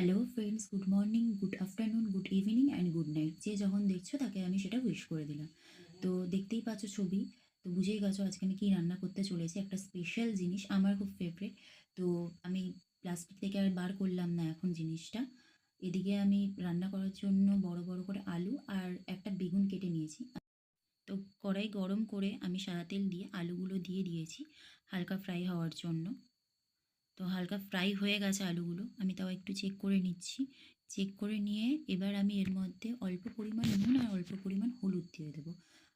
Hello friends good morning good afternoon good evening and good night যে যখন দেখছ তাকে আমি সেটা উইশ করে দিলাম। তো দেখতেই পাচ্ছ ছবি। তো বুঝেই গেছো আজকে আমি কী রান্না করতে চলেছি। একটা স্পেশাল জিনিস, আমার খুব ফেভারিট তো আমি প্লাস্টিক থেকে আর বার করলাম না এখন জিনিসটা। এদিকে আমি রান্না করার জন্য বড় বড় করে আলু আর একটা বেগুন কেটে নিয়েছি। তো কড়াই গরম করে আমি সাদা তেল দিয়ে আলুগুলো দিয়ে দিয়েছি, হালকা ফ্রাই হওয়ার জন্য। তো হালকা ফ্রাই হয়ে গেছে আলুগুলো, আমি তাও একটু চেক করে নিচ্ছি। চেক করে নিয়ে এবার আমি এর মধ্যে অল্প পরিমাণ নুন আর অল্প পরিমাণ হলুদ দিয়ে দেবো।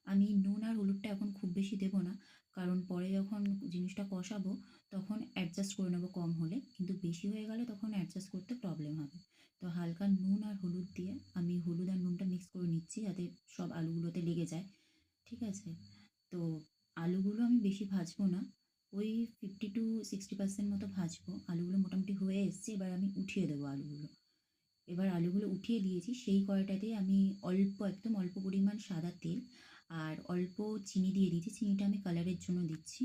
আমি নুন আর হলুদটা এখন খুব বেশি দেবো না, কারণ পরে যখন জিনিসটা কষাবো তখন অ্যাডজাস্ট করে নেব কম হলে, কিন্তু বেশি হয়ে গেলে তখন অ্যাডজাস্ট করতে প্রবলেম হবে। তো হালকা নুন আর হলুদ দিয়ে আমি হলুদ আর নুনটা মিক্স করে নিচ্ছি যাতে সব আলুগুলোতে লেগে যায়, ঠিক আছে? তো আলুগুলো আমি বেশি ভাজবো না ওই ফিফটি টু সিক্সটি পার্সেন্ট মতো ভাজবো। আলুগুলো মোটামুটি হয়ে এসছে, এবার আমি উঠিয়ে দেবো আলুগুলো। এবার আলুগুলো উঠিয়ে দিয়েছি, সেই কড়াইটাতে আমি অল্প, একদম অল্প পরিমাণ সাদা তেল আর অল্প চিনি দিয়ে দিয়েছি। চিনিটা আমি কালারের জন্য দিচ্ছি।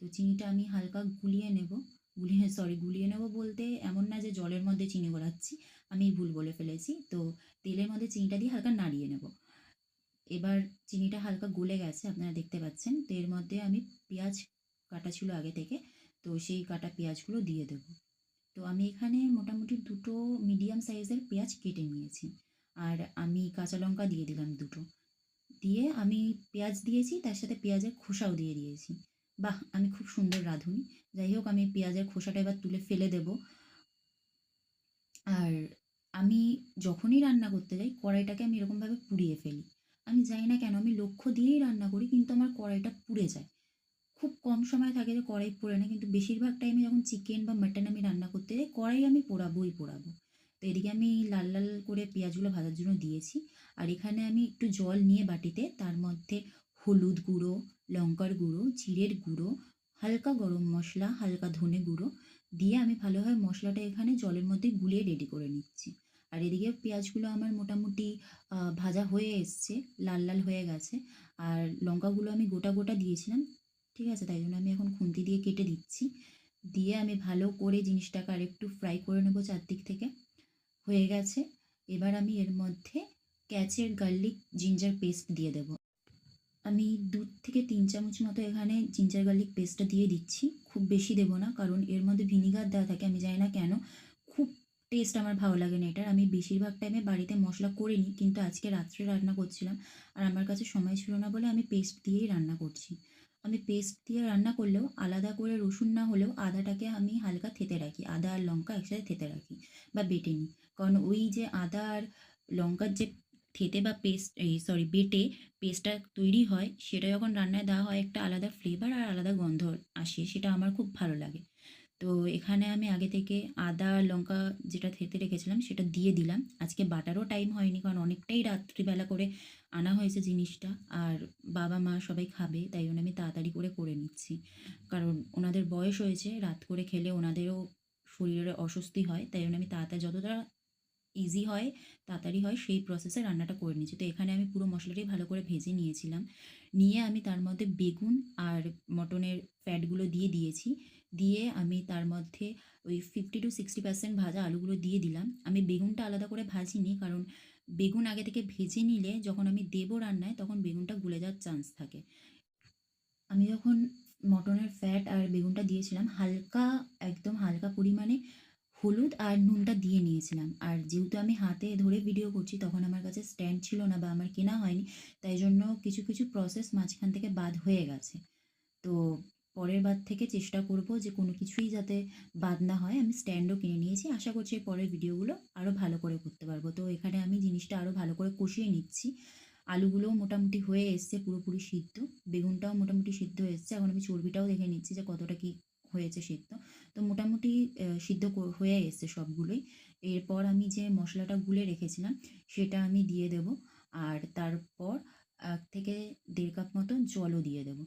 তো চিনিটা আমি হালকা গুলিয়ে নেব। গুলিয়ে সরি গুলিয়ে নেব বলতে এমন না যে জলের মধ্যে চিনি গড়াচ্ছি, আমি ভুল বলে ফেলেছি। তো তেলের মধ্যে চিনিটা দিয়ে হালকা নাড়িয়ে নেব। এবার চিনিটা হালকা গলে গেছে, আপনারা দেখতে পাচ্ছেন। তো এর মধ্যে আমি পেঁয়াজ কাটা ছিল আগে থেকে, তো সেই কাটা পেঁয়াজগুলো দিয়ে দেব। তো আমি এখানে মোটামুটি দুটো মিডিয়াম সাইজের পেঁয়াজ কেটে নিয়েছি। আর আমি কাঁচা লঙ্কা দিয়ে দিলাম দুটো। দিয়ে আমি পেঁয়াজ দিয়েছি, তার সাথে পেঁয়াজের খোসাও দিয়ে দিয়েছি। বাহ, আমি খুব সুন্দর রাঁধুনি। যাই হোক, আমি পেঁয়াজের খোসাটা এবার তুলে ফেলে দেব। আর আমি যখনই রান্না করতে যাই, কড়াইটাকে আমি এরকমভাবে পুড়িয়ে ফেলি। আমি জানি না কেন, আমি লক্ষ্য দিয়েই রান্না করি, কিন্তু আমার কড়াইটা পুড়ে যায়। খুব কম সময় থাকে যে কড়াই পোড়ে না, কিন্তু বেশিরভাগ টাইমে যখন চিকেন বা মাটন আমি রান্না করতে যাই, কড়াই আমি পোড়াবোই পোড়াবো। তো এদিকে আমি লাল লাল করে পেঁয়াজগুলো ভাজার জন্য দিয়েছি। আর এখানে আমি একটু জল নিয়ে বাটিতে, তার মধ্যে হলুদ গুঁড়ো, লঙ্কার গুঁড়ো, জিরের গুঁড়ো, হালকা গরম মশলা, হালকা ধনে গুঁড়ো দিয়ে আমি ভালোভাবে মশলাটা এখানে জলের মধ্যে গুলিয়ে রেডি করে নিচ্ছি। আর এদিকে পেঁয়াজগুলো আমার মোটামুটি ভাজা হয়ে এসছে, লাল লাল হয়ে গেছে। আর লঙ্কাগুলো আমি গোটা গোটা দিয়েছিলাম ঠিক আছে, তাই জন্য আমি এখন খুন্তি দিয়ে কেটে দিচ্ছি। দিয়ে আমি ভালো করে জিনিসটাকে আর একটু ফ্রাই করে নেব চারদিক থেকে। হয়ে গেছে। এবার আমি এর মধ্যে ক্যাচের গার্লিক জিঞ্জার পেস্ট দিয়ে দেব। আমি দু থেকে তিন চামচ মতো এখানে জিঞ্জার গার্লিক পেস্টটা দিয়ে দিচ্ছি। খুব বেশি দেবো না, কারণ এর মধ্যে ভিনিগার দেওয়া থাকে, আমি জানি না কেন। খুব টেস্ট আমার ভালো লাগে না এটার। আমি বেশিরভাগ টাইমে বাড়িতে মশলা করিনি, কিন্তু আজকে রাত্রে রান্না করছিলাম। আর আমার কাছে সময় ছিল না বলে আমি পেস্ট দিয়েই রান্না করছি। আমি পেস্ট দিয়ে রান্না করলেও আলাদা করে রসুন না হলেও আদাটাকে আমি হালকা থেতে রাখি। আদা আর লঙ্কা একসাথে থেতে রাখি বা বেটে নিই। কারণ ওই যে আদা আর লঙ্কার যে থেতে বা পেস্ট এই সরি বেটে পেস্টটা তৈরি হয়, সেটা যখন রান্নায় দেওয়া হয় একটা আলাদা ফ্লেভার আর আলাদা গন্ধ আসে, সেটা আমার খুব ভালো লাগে। তো এখানে আমি আগে থেকে আদা লঙ্কা যেটা থেতে রেখেছিলাম সেটা দিয়ে দিলাম। আজকে বাটারও টাইম হয়নি কারণ অনেকটাই রাত্রিবেলা করে আনা হয়েছে জিনিসটা আর বাবা মা সবাই খাবে, তাই জন্য আমি তাড়াতাড়ি করে করে নিচ্ছি। কারণ ওনাদের বয়স হয়েছে, রাত করে খেলে ওনাদেরও শরীরে অস্বস্তি হয়, তাই জন্য আমি তাড়াতাড়ি যতটা ইজি হয়, তাড়াতাড়ি হয় সেই প্রসেসে রান্নাটা করে নিচ্ছি। তো এখানে আমি পুরো মশলাটাই ভালো করে ভেজে নিয়েছিলাম। নিয়ে আমি তার মধ্যে বেগুন আর মটনের ফ্যাটগুলো দিয়ে দিয়েছি। দিয়ে আমি তার মধ্যে ওই ফিফটি টু সিক্সটি পার্সেন্ট ভাজা আলুগুলো দিয়ে দিলাম। আমি বেগুনটা আলাদা করে ভাজিনি কারণ বেগুন আগে থেকে ভেজে নিলে যখন আমি দেবো রান্নায় তখন বেগুনটা গুলে যাওয়ার চান্স থাকে। আমি যখন মটনের ফ্যাট আর বেগুনটা দিয়েছিলাম, হালকা, একদম হালকা পরিমাণে হলুদ আর নুনটা দিয়ে নিয়েছিলাম। আর যেহেতু আমি হাতে ধরে ভিডিও করছি, তখন আমার কাছে স্ট্যান্ড ছিল না বা আমার কেনা হয়নি, তাই জন্য কিছু কিছু প্রসেস মাঝখান থেকে বাদ হয়ে গেছে। তো পরের বার থেকে চেষ্টা করব যে কোনো কিছুই যাতে বাদ না হয়। আমি স্ট্যান্ডও কিনে নিয়েছি। আশা করছি পরের ভিডিওগুলো আরও ভালো করে করতে পারব। তো এখানে আমি জিনিসটা আরও ভালো করে কষিয়ে নিচ্ছি। আলুগুলোও মোটামুটি হয়ে এসছে পুরোপুরি সিদ্ধ। বেগুনটাও মোটামুটি সিদ্ধ হয়ে এসছে। এখন আমি চর্বিটাও দেখে নিচ্ছি যে কতটা কি হয়েছে সিদ্ধ। তো মোটামুটি সিদ্ধ হয়ে এসছে সবগুলোই। এরপর আমি যে মশলাটা গুলে রেখেছিলাম সেটা আমি দিয়ে দেব। আর তারপর এক থেকে দেড় কাপ মতো জলও দিয়ে দেবো।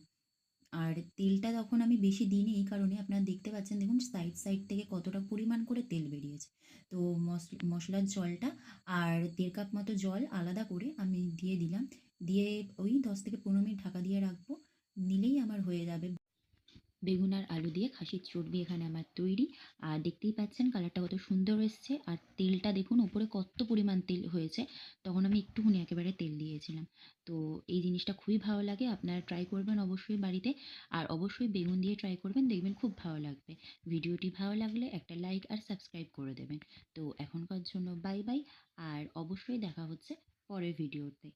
আর তেলটা তখন আমি বেশি দিইনি এই কারণে আপনারা দেখতে পাচ্ছেন, দেখুন সাইড সাইড থেকে কতটা পরিমাণ করে তেল বেরিয়েছে। তো মশলার জলটা আর দেড় কাপ মতো জল আলাদা করে আমি দিয়ে দিলাম। দিয়ে ওই দশ থেকে পনেরো মিনিট ঢাকা দিয়ে রাখব, নিলেই আমার হয়ে যাবে। বেগুন আর আলু দিয়ে খাসির চর্বি এখানে আমার তৈরি। আর দেখতেই পাচ্ছেন কালারটা কত সুন্দর এসছে। আর তেলটা দেখুন, উপরে কত পরিমাণ তেল হয়েছে। তখন আমি একটুখানি একেবারে তেল দিয়েছিলাম। তো এই জিনিসটা খুবই ভালো লাগে। আপনারা ট্রাই করবেন অবশ্যই বাড়িতে। আর অবশ্যই বেগুন দিয়ে ট্রাই করবেন, দেখবেন খুব ভালো লাগবে। ভিডিওটি ভালো লাগলে একটা লাইক আর সাবস্ক্রাইব করে দেবেন। তো এখনকার জন্য বাই বাই আর অবশ্যই দেখা হচ্ছে পরের ভিডিওতে